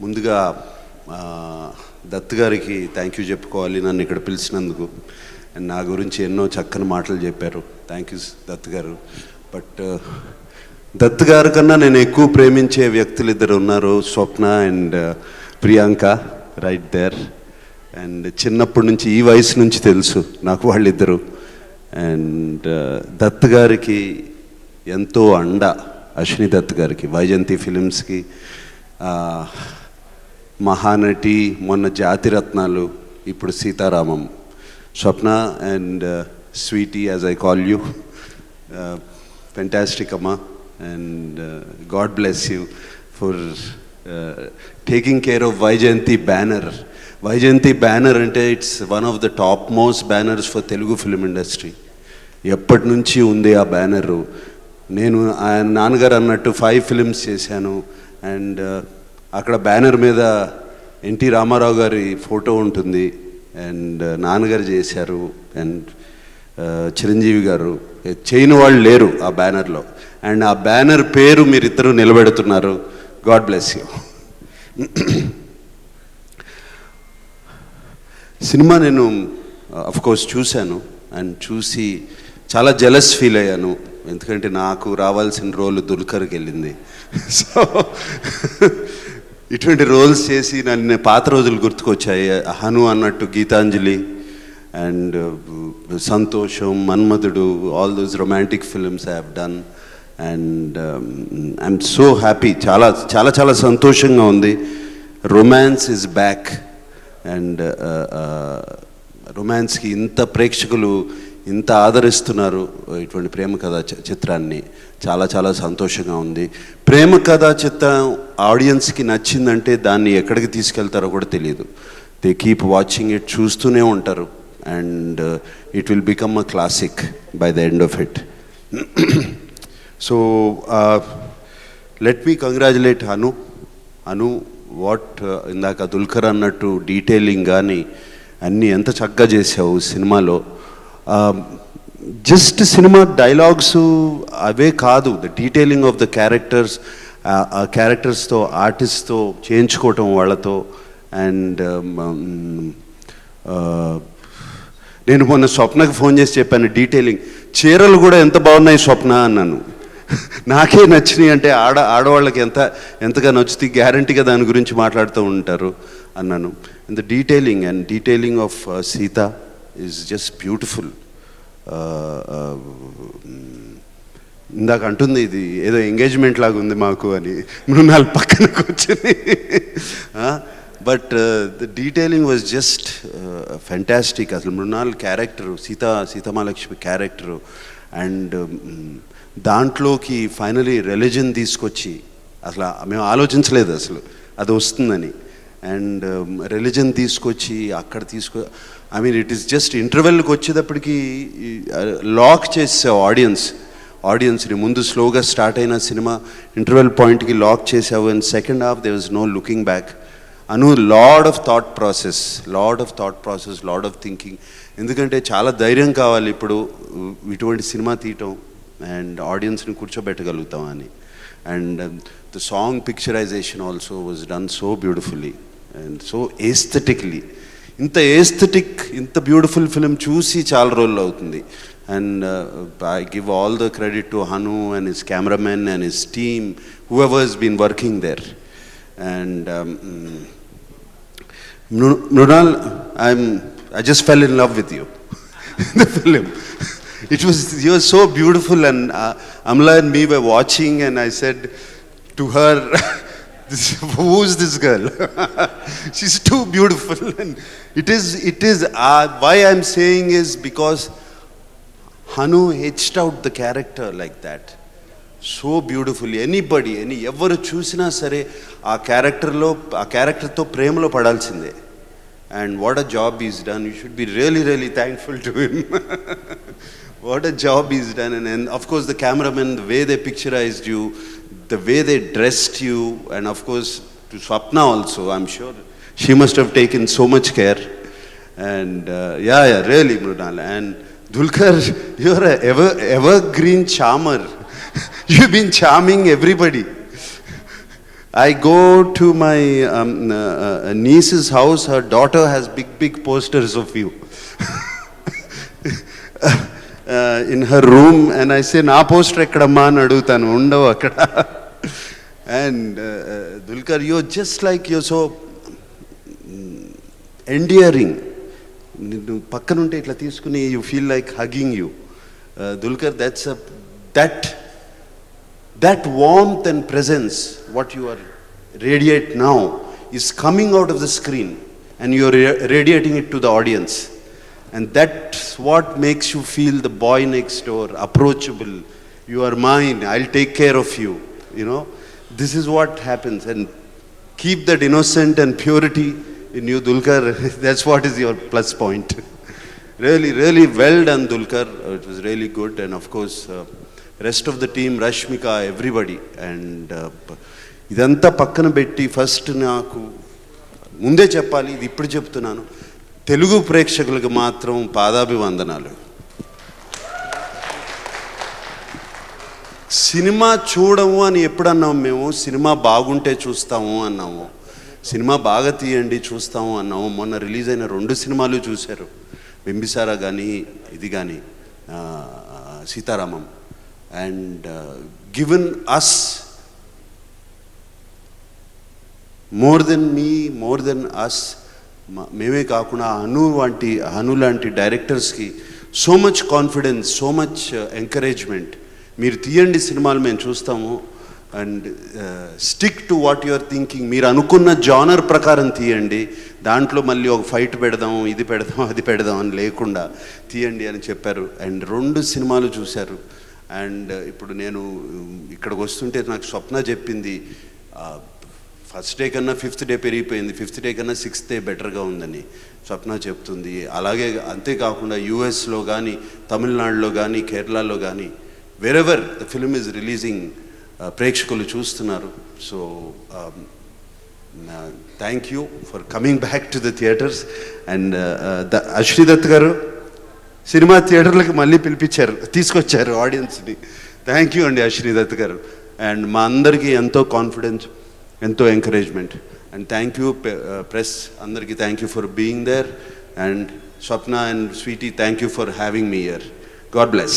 ముందుగా దత్ గారికి thank you చెప్పుకోవాలి నన్ను ఇక్కడ పిలిచినందుకు. అండ్ నా గురించి ఎన్నో చక్కని మాటలు చెప్పారు. థ్యాంక్ యూ దత్ గారు. బట్ దత్ గారి కన్నా నేను ఎక్కువ ప్రేమించే వ్యక్తులు ఇద్దరు ఉన్నారు. Swapna and Priyanka right there and చిన్నప్పటి నుంచి ఈ వయసు నుంచి తెలుసు నాకు వాళ్ళిద్దరు. అండ్ దత్ గారికి ఎంతో అండ. అశ్విని దత్ గారికి వైజయంతి ఫిలిమ్స్కి. మహానటి మొన్న జాతిరత్నాలు ఇప్పుడు Sitaramam. Swapna and uh, sweety as I call you fantastic అమ్మా. And God bless you for taking care of Vyjayanthi banner Vyjayanthi banner అంటే it's one of the top most banners for Telugu film industry ఎప్పటి నుంచి ఉంది ఆ banner నేను ఆయన నాన్నగారు అన్నట్టు ఫైవ్ ఫిలిమ్స్ చేశాను. అండ్ uh, అక్కడ బ్యానర్ మీద ఎన్టీ రామారావు గారి ఫోటో ఉంటుంది. అండ్ నాన్నగారు చేశారు. అండ్ చిరంజీవి గారు. చేయని వాళ్ళు లేరు ఆ బ్యానర్లో. అండ్ ఆ బ్యానర్ పేరు మీరిద్దరూ నిలబెడుతున్నారు. God bless you. సినిమా నేను కోర్స్ చూశాను. అండ్ చూసి చాలా జలస్ ఫీల్ అయ్యాను. ఎందుకంటే నాకు రావాల్సిన రోల్ దుల్కర్కి వెళ్ళింది. సో ఇటువంటి రోల్స్ చేసి నన్ను పాత రోజులు గుర్తుకొచ్చాయి. హను అన్నట్టు Geethanjali and Santosham Manmadhudu all those romantic films I have done and I'm so happy చాలా చాలా చాలా సంతోషంగా ఉంది. Romance is back and uh, uh, రొమాన్స్కి ఇంత ప్రేక్షకులు ఇంత ఆదరిస్తున్నారు ఇటువంటి ప్రేమ కథా చిత్రాన్ని. చాలా చాలా సంతోషంగా ఉంది. ప్రేమ కథా చిత్రం ఆడియన్స్కి నచ్చిందంటే దాన్ని ఎక్కడికి తీసుకెళ్తారో కూడా తెలియదు. దే కీప్ వాచింగ్ ఇట్ చూస్తూనే ఉంటారు. And it will become a classic by the end of it so let me congratulate Anu Anu what ఇందాక దుల్కర్ అన్నట్టు డీటెయిలింగ్ కానీ అన్నీ ఎంత చక్కగా చేసావు సినిమాలో. జస్ట్ సినిమా డైలాగ్స్ అవే కాదు. The detailing of the characters ఆ క్యారెక్టర్స్తో ఆర్టిస్ట్తో చేయించుకోవటం వాళ్ళతో. అండ్ um, um, uh, నేను మొన్న స్వప్నకి ఫోన్ చేసి చెప్పాను డీటెయిలింగ్ చీరలు కూడా ఎంత బాగున్నాయి స్వప్న అన్నాను. నాకే నచ్చినాయి అంటే ఆడ ఆడవాళ్ళకి ఎంత ఎంతగా నచ్చుతుంది గ్యారంటీగా దాని గురించి మాట్లాడుతూ ఉంటారు అన్నాను. The detailing and detailing of Sita is just beautiful ఇందాక అంటుంది ఇది ఏదో ఎంగేజ్మెంట్ లాగా ఉంది మాకు అని. మృణాలు పక్కన కూర్చొని. But the detailing was just fantastic అసలు Mrunal character Sita Sitamalakshmi character and um, దాంట్లోకి ఫైనలీ రిలీజన్ తీసుకొచ్చి అసలు మేము ఆలోచించలేదు అసలు. అది వస్తుందని. అండ్ um, రిలీజన్ తీసుకొచ్చి అక్కడ తీసుకో I mean it is just ఇంటర్వెల్కి వచ్చేటప్పటికి లాక్ చేసావు ఆడియన్స్ ఆడియన్స్ని ముందు స్లోగా స్టార్ట్ అయిన సినిమా ఇంటర్వెల్ పాయింట్కి లాక్ చేసావు and second half they was no looking back Anu lot of thought process lot of thought process lot of thinking ఎందుకంటే చాలా ధైర్యం కావాలి ఇప్పుడు ఇటువంటి సినిమా తీయటం అండ్ ఆడియన్స్ని కూర్చోబెట్టగలుగుతామని and the song picturization also was done so beautifully and so aesthetically ఇంత aesthetic ఇంత బ్యూటిఫుల్ ఫిలిం చూసి చాలా రోజులు అవుతుంది and I give all the credit to Hanu and his cameraman and his team who ever been working there and Mrunal, I'm, I just fell in love with you, the film. It was, you were so beautiful and uh, Amla and me were watching and I said to her, this, who's this girl? She's too beautiful. And it is, it is, uh, why I'm saying is because Hanu etched out the character like that. So beautiful anybody any ఎవరు చూసినా సరే ఆ క్యారెక్టర్లో ఆ క్యారెక్టర్తో ప్రేమలో పడాల్సిందే and what a job is done you should be really really thankful to him what a job is done and and of course the cameraman way they picturized you the way they dressed you, and of course to Swapna also, I'm sure she must have taken so much care. And uh, yeah, yeah, really, Mrunal. And Dulkar, you're an ever, evergreen charmer. You've been charming everybody. I go to my um, uh, uh, niece's house, her daughter has big, big posters of you. Uh, in her room and I say నా poster ఎక్కడమ్మా? అని అడుగుతాను. ఉండవు అక్కడ. And Dulquer you just like you so endearing నిన్ను పక్కనుంటే ఇట్లా తీసుకుని you feel like hugging you Dulquer that's a that that warmth and presence what you are radiate now is coming out of the screen and you are radiating it to the audience And that's what makes you feel the boy next door, approachable. You are mine, I'll take care of you. You know, this is what happens. And keep that innocent and purity in you, Dulkar. that's what is your plus point. really, really well done, Dulkar. Uh, It was really good. And of course, uh, rest of the team, Rashmika, everybody. And uh, ఇదంతా పక్కన పెట్టి first నాకు ముందే చెప్పాలి ఇది ఇప్పుడు చెప్తున్నాను తెలుగు ప్రేక్షకులకు మాత్రం పాదాభివందనాలు. సినిమా చూడము అని ఎప్పుడన్నాము మేము? సినిమా బాగుంటే చూస్తాము అన్నాము. సినిమా బాగా తీయండి చూస్తాము అన్నాము. మొన్న రిలీజ్ అయిన రెండు సినిమాలు చూశారు. బింబిసారా కానీ ఇది కానీ Sitaramam. And given us more than me more than us మేమే కాకుండా అను వంటి అను లాంటి డైరెక్టర్స్కి so much confidence so much encouragement మీరు తీయండి సినిమాలు మేము చూస్తాము. And stick to what your thinking మీరు అనుకున్న జానర్ ప్రకారం తీయండి. దాంట్లో మళ్ళీ ఒక ఫైట్ పెడదాం ఇది పెడదాం అది పెడదాం అని లేకుండా తీయండి అని చెప్పారు. అండ్ రెండు సినిమాలు చూశారు. అండ్ uh, ఇప్పుడు నేను um, ఇక్కడికి వస్తుంటే నాకు స్వప్న చెప్పింది uh, ఫస్ట్ డే కన్నా ఫిఫ్త్ డే పెరిగిపోయింది. ఫిఫ్త్ డే కన్నా సిక్స్త్ డే బెటర్గా ఉందని స్వప్న చెప్తుంది. అలాగే అంతేకాకుండా యూఎస్లో కానీ తమిళనాడులో కానీ కేరళలో కానీ wherever the film is releasing ప్రేక్షకులు చూస్తున్నారు. So thank you for coming back to the theatres and the Dutt గారు సినిమా థియేటర్లకు మళ్ళీ పిలిపించారు తీసుకొచ్చారు ఆడియన్స్ని థ్యాంక్ యూ అండి అశ్రీదత్ గారు. అండ్ మా అందరికీ ఎంతో కాన్ఫిడెన్స్ ఎంతో encouragement and thank you press అందరికీ thank you for being there and Swapna and Sweety thank you for having me here God bless